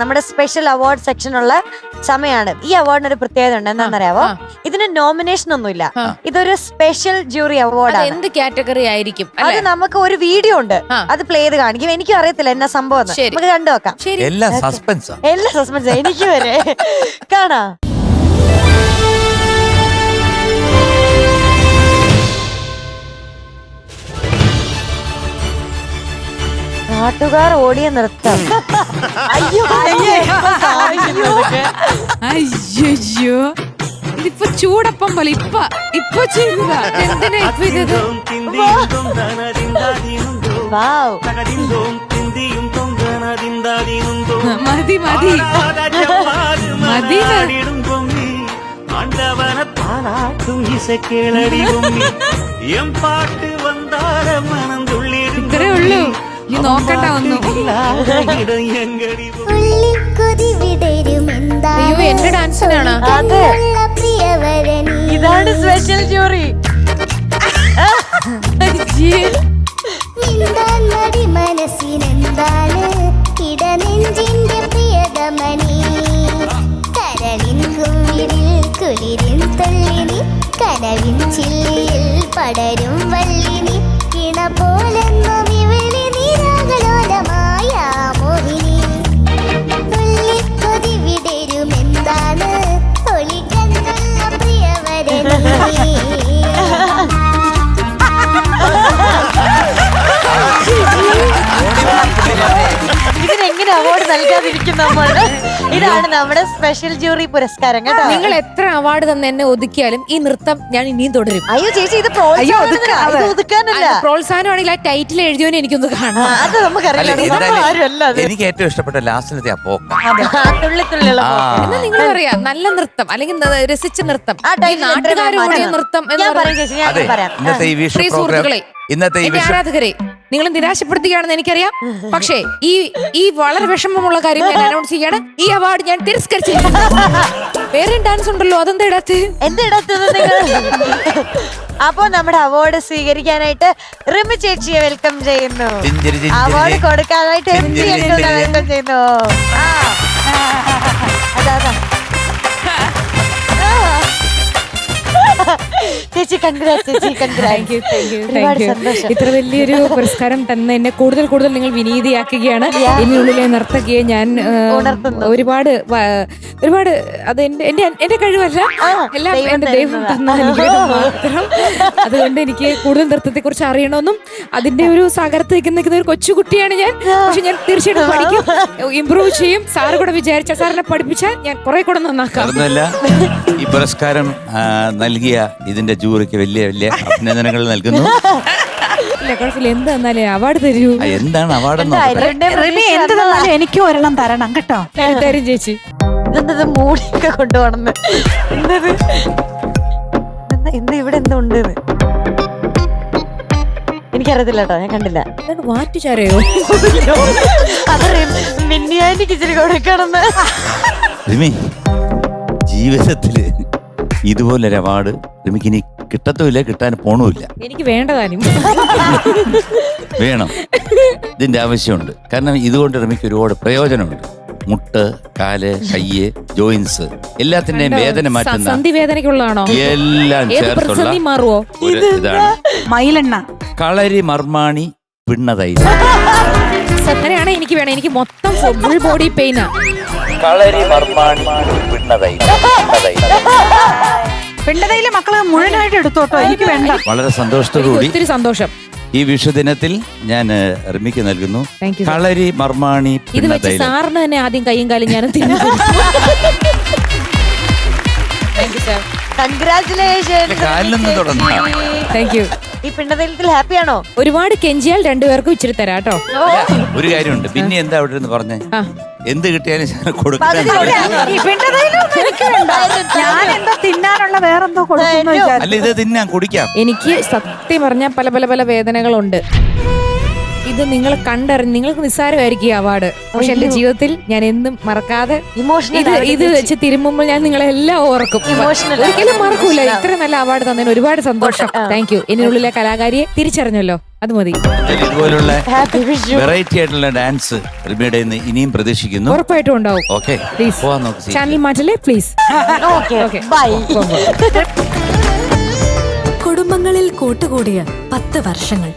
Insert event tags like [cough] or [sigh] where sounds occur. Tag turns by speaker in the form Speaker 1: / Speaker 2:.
Speaker 1: നമ്മുടെ special award സെക്ഷനുള്ള സമയമാണ് ഈ അവാർഡിന് ഒരു പ്രത്യേകത ഉണ്ട്. എന്താണെന്നറിയാവോ? ഇതിന് നോമിനേഷൻ ഒന്നുമില്ല. ഇതൊരു സ്പെഷ്യൽ ജൂറി
Speaker 2: അത്
Speaker 1: അവാർഡാണ്
Speaker 2: എന്ത് കാറ്റഗറി ആയിരിക്കും
Speaker 1: അത് നമുക്ക് ഒരു വീഡിയോ ഉണ്ട്. അത് പ്ലേ ചെയ്ത് കാണിക്കും. എനിക്കും അറിയത്തില്ല എന്നാ സംഭവം എന്ന്. നമുക്ക് കണ്ടു നോക്കാം.
Speaker 2: ശരി.
Speaker 3: സസ്പെൻസ് സസ്പെൻസാ
Speaker 1: എല്ലാ സസ്പെൻസ് എനിക്ക് വരെ. കാണാ. നാട്ടുകാർ ഓടിയ നൃത്തം. [laughs]
Speaker 4: പോലെ ഇപ്പൊ ഇപ്പൊ ചെയ്തതാ
Speaker 2: എന്തിനാ ഇപ്പൊ ഇത്
Speaker 1: വാവ്
Speaker 4: മതി മതി മതി
Speaker 5: ஆண்டவன தானாட்டும் இசை கேளடி உம்மி எம் பாட்டு வந்தார மனம் துள்ளிடும்
Speaker 4: ഇത്രേ ഉള്ളൂ നീ നോക്കണ്ട ഒന്നും
Speaker 5: ഇടം എങ്കടി
Speaker 6: ഉള്ളിക്കൊതി വിടരുമെന്താണ്
Speaker 2: അയ്യോ എന്റെ ഡാൻസിനാണ്
Speaker 1: ഇതാണ് സ്പെഷ്യൽ ജൂറി
Speaker 6: മനസ്സിനെന്താണ്? ഇടനെഞ്ചിന്റെ പ്രിയതമണി. കുളിരിൽ തള്ളിനി. കനവിൻ ചില്ലിയിൽ പടരും വള്ളിനി. കിണ പോലെന്നും ഇവിളി
Speaker 1: നൽകാതിരിക്കും നമ്മൾ ഇതാണ് നമ്മുടെ സ്പെഷ്യൽ ജൂറി പുരസ്കാരം കേട്ടോ.
Speaker 2: നിങ്ങൾ എത്ര അവാർഡ് തന്നെ എന്നെ ഒതുക്കിയാലും ഈ നൃത്തം ഞാൻ ഇനിയും തുടരും.
Speaker 1: അയ്യോ ചേച്ചി ഇത് പ്രോത്സാഹനത്തിനാ. ഇത് ഒതുക്കാനല്ല.
Speaker 2: പ്രോത്സാഹനമാണെങ്കിൽ ആ ടൈറ്റിൽ എഴുതിയോനെ എനിക്കൊന്ന് കാണാം
Speaker 1: അത് നമുക്കറിയാം
Speaker 3: അല്ല
Speaker 1: നമ്മൾ
Speaker 3: എന്തായാലും എനിക്ക് ഏറ്റവും ഇഷ്ടപ്പെട്ട ലാസ്റ്റിലത്തെ.
Speaker 2: എന്നാ നിങ്ങൾ പറയാ നല്ല നൃത്തം അല്ലെങ്കിൽ രസിച്ച നൃത്തം
Speaker 1: മാറ്റണം.
Speaker 2: നൃത്തം എന്ന്
Speaker 1: ഞാൻ
Speaker 2: പറഞ്ഞാൽ-
Speaker 1: ചേച്ചി ഞാൻ പറയാം.
Speaker 3: ശ്രീ ഈ വിഷു
Speaker 2: പ്രിയ സുഹൃത്തുക്കളെ
Speaker 3: ഇന്നത്തെ ഈ
Speaker 2: എന്റെ
Speaker 3: വിഷു
Speaker 2: ആരാധകരെ നിങ്ങൾ നിരാശപ്പെടുത്തുകയാണെന്ന് എനിക്കറിയാം പക്ഷേ ഈ ഈ വളരെ വിഷമമുള്ള കാര്യം ഞാൻ അനൗൺസ് ചെയ്യാണ് ഈ അവാർഡ് ഞാൻ തിരസ്കരിച്ചിരിക്കുന്നു വേറെ ഡാൻസ് ഉണ്ടല്ലോ അതെന്താ ഇടാത്ത്
Speaker 1: എന്തിടത്തുനിന്ന് നിങ്ങൾ അപ്പൊ നമ്മുടെ അവാർഡ് സ്വീകരിക്കാനായിട്ട് റിമി ചേച്ചിയെ വെൽക്കം ചെയ്യുന്നു
Speaker 3: ചിഞ്ചിരി ചിഞ്ചിരി.
Speaker 1: അവാർഡ് കൊടുക്കാനായിട്ട് എം ജി. വെൽക്കം ചെയ്യുന്നു ആ. അതാ, അതാ. ചേച്ചി കൺഗ്രാറ്റ് ചേച്ചി
Speaker 4: ഇത്ര വലിയൊരു പുരസ്കാരം തന്നെ എന്നെ കൂടുതൽ കൂടുതൽ നിങ്ങൾ വിനീതിയാക്കുകയാണ്. എന്നിനുള്ളിലെ നർത്തകിയെ ഞാൻ. ഒരുപാട് ഒരുപാട് അത് എന്റെ എന്റെ എന്റെ കഴിവല്ല. എല്ലാം എന്റെ ദൈവം. തന്ന മാത്രം. അതുകൊണ്ട് എനിക്ക് കൂടുതൽ നൃത്തത്തെ കുറിച്ച് അറിയണമെന്നും അതിന്റെ ഒരു സാഗരത്ത് നിൽക്കുന്ന ഒരു കൊച്ചുകുട്ടിയാണ് ഞാൻ. പക്ഷെ ഞാൻ തീർച്ചയായിട്ടും പഠിക്കും. ഇമ്പ്രൂവ് ചെയ്യും. സാറ് കൂടെ വിചാരിച്ച സാറിനെ പഠിപ്പിച്ചാൽ ഞാൻ കുറെ കൂടെ നന്നാക്കാം.
Speaker 3: ഈ പുരസ്കാരം ആ, നൽകിയ ഇതിന്റെ ജൂറിക്ക് വലിയ വലിയ അഭിനന്ദനങ്ങൾ നൽകുന്നു.
Speaker 4: ഇല്ല കുഴപ്പമില്ല. എന്ത് തന്നാലേ അവാർഡ് തരൂ.
Speaker 3: ആ, എന്താണ് അവാർഡ്
Speaker 1: എന്താ, അരുണിന്റെ
Speaker 7: റിമി എന്ത്
Speaker 1: അതാ.
Speaker 7: തന്നാലും എനിക്കും ഒരെണ്ണം തരണം കേട്ടോ.
Speaker 4: തരും ചേച്ചി.
Speaker 1: ഇതെന്തത് മൂടിയൊക്കെ കൊണ്ടുപോണെന്ന് എന്തത്? എന്താ എന്താ ഇവിടെ എന്തോ ഉണ്ട് എനിക്കറിയത്തില്ല കേട്ടോ ഞാൻ കണ്ടില്ല.
Speaker 4: വാറ്റുചാരയോ?
Speaker 1: അതറിയും മിന്നിയാന്റെ കിച്ചിരി കൊടുക്കണമെന്ന്
Speaker 3: റിമി ജീവിതത്തിൽ ഇതുപോലൊരു അവാർഡ് റിമിക്ക് ഇനി കിട്ടത്തുമില്ല കിട്ടാൻ പോണുമില്ല.
Speaker 4: എനിക്ക് വേണ്ടതാനും
Speaker 3: വേണം. ഇതിന്റെ ആവശ്യമുണ്ട്. കാരണം ഇതുകൊണ്ട് റിമിക്ക് ഒരുപാട് പ്രയോജനമുണ്ട്. മുട്ട് കാൽ കയ്യ് ജോയിൻസ് എല്ലാത്തിന്റെയും വേദന മാറ്റുന്ന
Speaker 4: സന്ധി വേദനയ്ക്കുള്ളതാണോ?
Speaker 3: എല്ലാം ചേർത്തുള്ള
Speaker 4: മാറുവോ?
Speaker 3: ഒരു ഇതാണ്.
Speaker 7: മയിലെണ്ണ.
Speaker 3: കളരി മർമാണി പിണ്ണതൈ
Speaker 4: അങ്ങനെയാണ് എനിക്ക് വേണം. എനിക്ക് മൊത്തം ഫുൾ ബോഡി പെയിനാ
Speaker 3: കളരി മർമാണി പിണ്ണതൈ
Speaker 7: പിണ്ടതയിലെ മക്കൾ മുഴുവനായിട്ട് എടുത്തോട്ടോ? എനിക്ക് വേണ്ട.
Speaker 3: വളരെ സന്തോഷത്തോടുകൂടി
Speaker 4: ഒത്തിരി സന്തോഷം.
Speaker 3: ഈ വിഷുദിനത്തിൽ ഞാൻ റിമിക്ക് നൽകുന്നു.
Speaker 4: Thank you, sir.
Speaker 3: കളരി മർമാണി
Speaker 4: ഇത് വെച്ച് സാറിന് തന്നെ ആദ്യം കൈയും കാലും ഞാൻ തിന്നു
Speaker 1: കാലിൽ
Speaker 3: കാലിലൊന്നും തൊടണ്ട.
Speaker 4: താങ്ക് യു
Speaker 1: ഈ പിണ്ടതലത്തിൽ ഹാപ്പിയാണോ?
Speaker 4: ഒരുപാട് കെഞ്ചിയാൽ രണ്ടുപേർക്കും ഇച്ചിരി തരാം കേട്ടോ
Speaker 3: ഒരു കാര്യമുണ്ട്. പിന്നെ എന്താ അവിടെ നിന്ന് പറഞ്ഞേ?
Speaker 4: ആ.
Speaker 3: എന്ത് കിട്ടിയാലും ഞാൻ കൊടുക്കാൻ
Speaker 7: ഈ എനിക്ക് വേണ്ട. ഞാൻ എന്താ തിന്നാനുള്ള വേറെന്തോ കൊടുക്കുന്നു
Speaker 3: അല്ല ഇത് തിന്നാൻ കുടിക്കാം.
Speaker 4: എനിക്ക് സത്യം പറഞ്ഞാൽ പല പല പല വേദനകളുണ്ട്. ഇത് നിങ്ങൾ കണ്ടറിഞ്ഞ് നിങ്ങൾക്ക് നിസ്സാരമായിരിക്കും ഈ അവാർഡ് പക്ഷെ എന്റെ ജീവിതത്തിൽ ഞാൻ എന്നും മറക്കാതെ
Speaker 1: ഇമോഷണൽ
Speaker 4: ഇത് വെച്ച് തിരുമ്മുമ്പോൾ ഞാൻ നിങ്ങളെല്ലാം ഓർക്കും. ഒരിക്കലും മറക്കൂല. ഇത്ര നല്ല അവാർഡ് തന്നതിന് ഒരുപാട് സന്തോഷം. താങ്ക് യു എന്നിനുള്ളിലെ കലാകാരിയെ തിരിച്ചറിഞ്ഞല്ലോ. അത് മതി.
Speaker 3: ഇതുപോലുള്ള
Speaker 1: ഹാപ്പി വിഷു
Speaker 3: വെറൈറ്റി ആയിട്ടുള്ള ഡാൻസ് റിമിയുടെ നിന്ന് ഇനിയും പ്രതീക്ഷിക്കുന്നു.
Speaker 4: ഉറപ്പായിട്ടും ഉണ്ടാവും.
Speaker 3: Okay
Speaker 4: Please.
Speaker 3: പോവാൻ നോക്ക് സി.
Speaker 4: ചാനൽ മാറ്റല്ലേ? പ്ലീസ്
Speaker 1: ഓക്കെ ബൈ
Speaker 8: കുടുംബങ്ങളിൽ കൂട്ടുകൂടിയ പത്ത് വർഷങ്ങൾ.